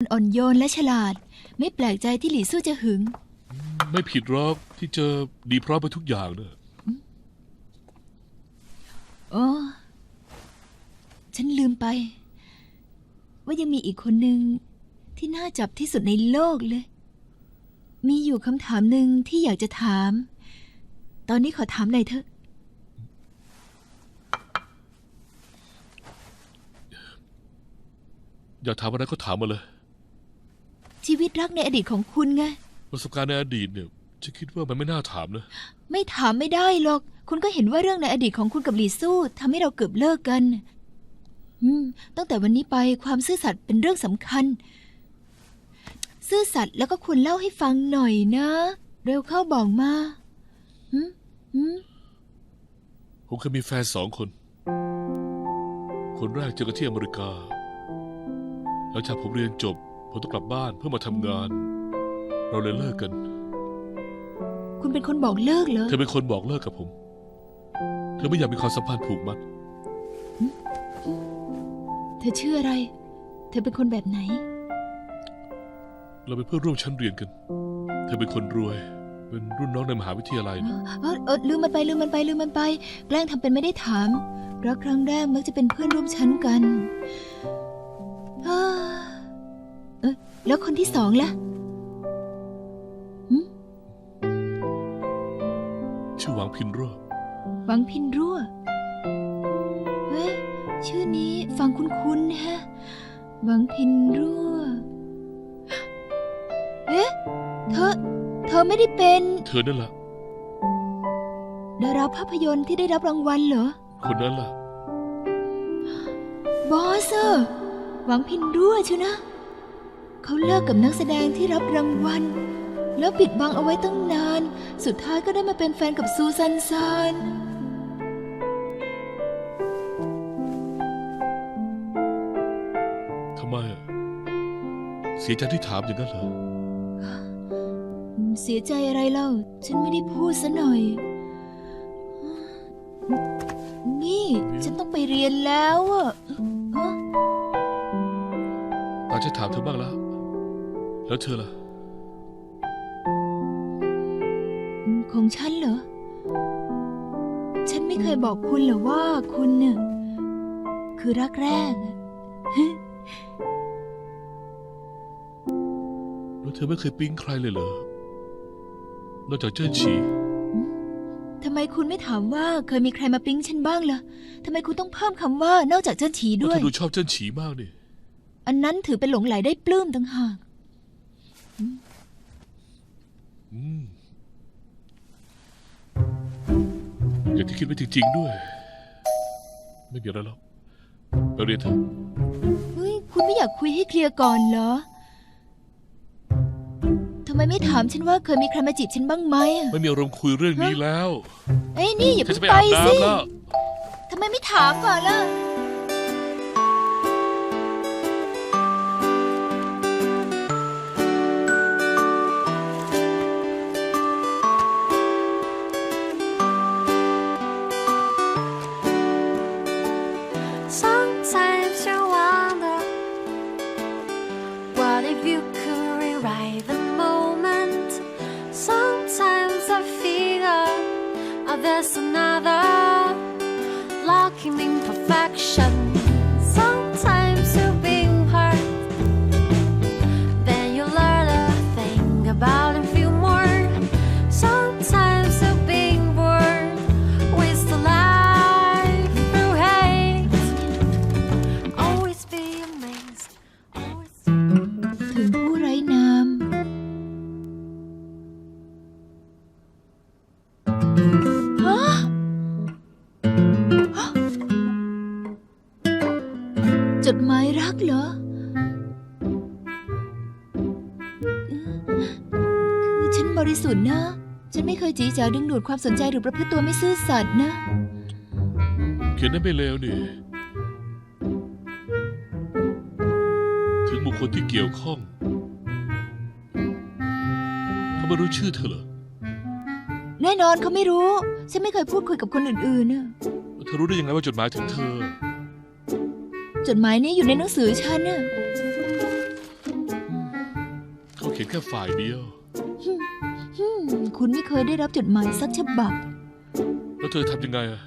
อ่อนโยนและฉลาด ไม่แปลกใจที่หลี่สู้จะหึง ไม่ผิดหรอกที่เจอดีพร้อมไปทุกอย่างเนอะโอ้ฉันลืมไป ว่ายังมีอีกคนหนึ่งที่น่าจับที่สุดในโลกเลย มีอยู่คำถามหนึ่งที่อยากจะถาม ตอนนี้ขอถามหน่อยเถอะ อยากถามอะไรก็ถามมาเลย ชีวิตรักในอดีตของคุณไง ประสบการณ์ในอดีตเนี่ยฉันคิดว่ามันไม่น่าถามนะ ไม่ถามไม่ได้หรอก คุณก็เห็นว่าเรื่องในอดีตของคุณกับหลีสู้ทำให้เราเกือบเลิกกัน อืม ตั้งแต่วันนี้ไปความซื่อสัตย์เป็นเรื่องสำคัญ ซื่อสัตย์แล้วก็ควรเล่าให้ฟังหน่อยนะ เร็วเข้าบอกมาหืมหืมผมเคยมีแฟนสองคน คนแรกเจอกันที่อเมริกาหลังจากผมเรียนจบ ผมต้องกลับบ้านเพื่อมาทำงาน เราเลยเลิกกัน คุณเป็นคนบอกเลิกเหรอ เธอเป็นคนบอกเลิกกับผม เธอไม่อยากมีความสัมพันธ์ผูกมัด เธอชื่ออะไร เธอเป็นคนแบบไหน เราเป็นเพื่อนร่วมชั้นเรียนกัน เธอเป็นคนรวย เป็นรุ่นน้องในมหาวิทยาลัยนะเออเออลืมมันไปลืมมันไปลืมมันไป แกล้งทำเป็นไม่ได้ถามรักครั้งแรกมักจะเป็นเพื่อนร่วมชั้นกัน แล้วคนที่สองล่ะชื่อหวังพินโรจน์หวังพินรั่ว เฮ้ยชื่อนี้ฟังคุ้นๆฮะ หวังพินรั่ว เอ๊ะ เธอ เธอไม่ได้เป็น เธอนั่นแหละดาราภาพยนตร์ที่ได้รับรางวัลเหรอ คนนั้นแหละบอสเออร์ หวังพินรั่วเชียวนะ เขาเลิกกับนักแสดงที่รับรางวัล แล้วปิดบังเอาไว้ตั้งนาน สุดท้ายก็ได้มาเป็นแฟนกับซูซันซานทำไมอะเสียใจที่ถามอย่างนั้นเหรอ เสียใจอะไรเล่า ฉันไม่ได้พูดซะหน่อย นี่ฉันต้องไปเรียนแล้วอะฮะตาจะถามเธอบ้างแล้ว แล้วเธอล่ะ ของฉันเหรอ ฉันไม่เคยบอกคุณเหรอว่าคุณเนี่ยคือรักแรกอะแล้วเธอไม่เคยปิ๊งใครเลยเหรอ นอกจากเจิ้นฉีทำไมคุณไม่ถามว่าเคยมีใครมาปิ๊งฉันบ้างล่ะทำไมคุณต้องเพิ่มคำว่านอกจากเจ้าฉีเพราะด้วเธยอดูชอบเจิ้นฉีมากนี่ อันนั้นถือเป็นหลงไหลได้ปลื้มต่างหาก อืมอย่างที่คิดไว้จริงๆด้วย ไม่มีอะไรหรอกไปเรียนเถอะเฮ้ยคุณไม่อยากคุยให้เคลียร์ก่อนเหรอทำไมไม่ถามฉันว่าเคยมีใครมาจีบฉันบ้างไหมอะไม่มีอารมณ์คุยเรื่องนี้แล้ว เอ้ยนี่อย่าฉันเพิ่งจะไปไปอาบสิน้ำแล้ว ทำไมไม่ถามก่อนล่ะ give you. จดหมายรักเหรอ คือฉันบริสุทธิ์นะ ฉันไม่เคยจีจ๋าดึงดูดความสนใจหรือประพฤติตัวไม่ซื่อสัตย์นะ เขียนได้ไม่เลวนี่ ถึงบุคคลที่เกี่ยวข้อง เขาไม่รู้ชื่อเธอเหรอ แน่นอนเขาไม่รู้ ฉันไม่เคยพูดคุยกับคนอื่นๆนะ เธอรู้ได้ยังไงว่าจดหมายถึงเธอ จดหมายนี้อยู่ในหนังสือฉันน่ะเขาเขียนแค่ฝ่ายเดียวคุณไม่เคยได้รับจดหมายสักฉบับ แล้วเธอทำยังไงอะ